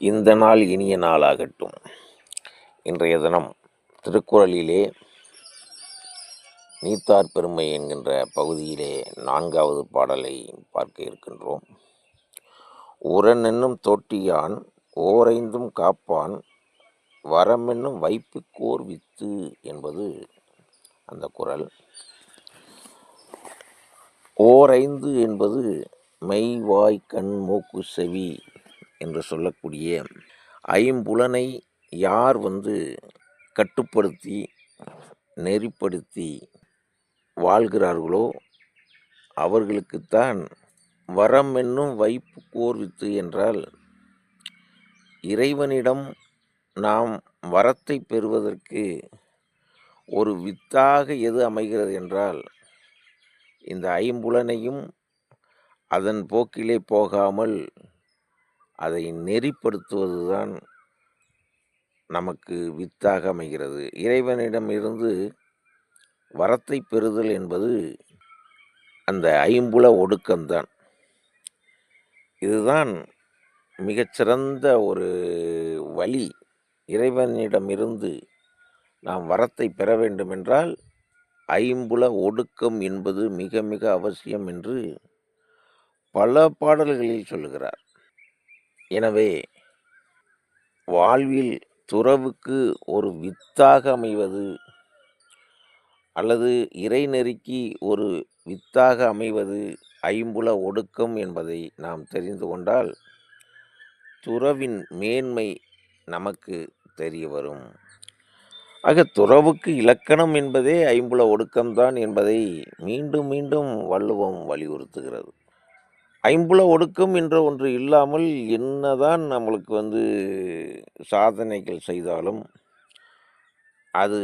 இந்த நாள் இனிய நாளாகட்டும். இன்றைய தினம் திருக்குறளிலே நீத்தார் பெருமை என்கின்ற பகுதியிலே நான்காவது பாடலை பார்க்க இருக்கின்றோம். உரன் என்னும் தோட்டியான் ஓரைந்தும் காப்பான் வரமென்னும் வைப்புக்கோர் வித்து என்பது அந்த குரல் ஓரைந்து என்பது மெய் வாய் கண் மூக்கு செவி என்று சொல்லக்கூடிய ஐம்புலனை யார் வந்து கட்டுப்படுத்தி நெறிப்படுத்தி வாழ்கிறார்களோ அவர்களுக்குத்தான் வரம் என்னும் வைப்பு கோர்வித்து என்றால் இறைவனிடம் நாம் வரத்தை பெறுவதற்கு ஒரு வித்தாக எது அமைகிறது என்றால் இந்த ஐம்புலனையும் அதன் போக்கிலே போகாமல் அதை நெறிப்படுத்துவது தான் நமக்கு வித்தாக அமைகிறது. இறைவனிடம் இருந்து வரத்தை பெறுதல் என்பது அந்த ஐம்புல ஒடுக்கம்தான். இதுதான் மிகச்சிறந்த ஒரு வழி. இறைவனிடமிருந்து நாம் வரத்தை பெற வேண்டுமென்றால் ஐம்புல ஒடுக்கம் என்பது மிக மிக அவசியம் என்று பல பாடல்களில் சொல்லுகிறார். எனவே வாழ்வில் துறவுக்கு ஒரு வித்தாக அமைவது அல்லது இறைநெறிக்கு ஒரு வித்தாக அமைவது ஐம்புல ஒடுக்கம் என்பதை நாம் தெரிந்து கொண்டால் துறவின் மேன்மை நமக்கு தெரிய வரும். ஆக துறவுக்கு இலக்கணம் என்பதே ஐம்புல ஒடுக்கம்தான் என்பதை மீண்டும் மீண்டும் வள்ளுவம் வலியுறுத்துகிறது. ஐம்புல ஒடுக்கம் என்ற ஒன்று இல்லாமல் என்னதான் நம்மளுக்கு வந்து சாதனைகள் செய்தாலும் அது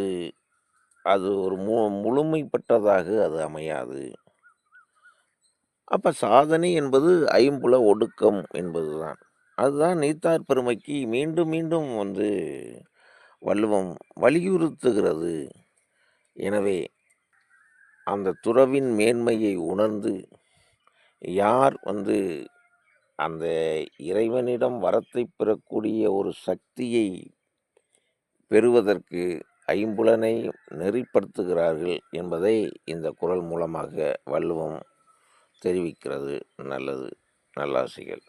அது ஒரு மு முழுமைப்பட்டதாக அது அமையாது. அப்போ சாதனை என்பது ஐம்புல ஒடுக்கம் என்பது தான் அதுதான் நீத்தார் பெருமைக்கு மீண்டும் மீண்டும் வந்து வள்ளுவம் வலியுறுத்துகிறது. எனவே அந்த துறவின் மேன்மையை உணர்ந்து யார் வந்து அந்த இறைவனிடம் வரத்தை பெறக்கூடிய ஒரு சக்தியை பெறுவதற்கு ஐம்புலனை நெறிப்படுத்துகிறார்கள் என்பதை இந்த குரல் மூலமாக வள்ளுவம் தெரிவிக்கிறது. நல்லது. நல்லாசிகள்.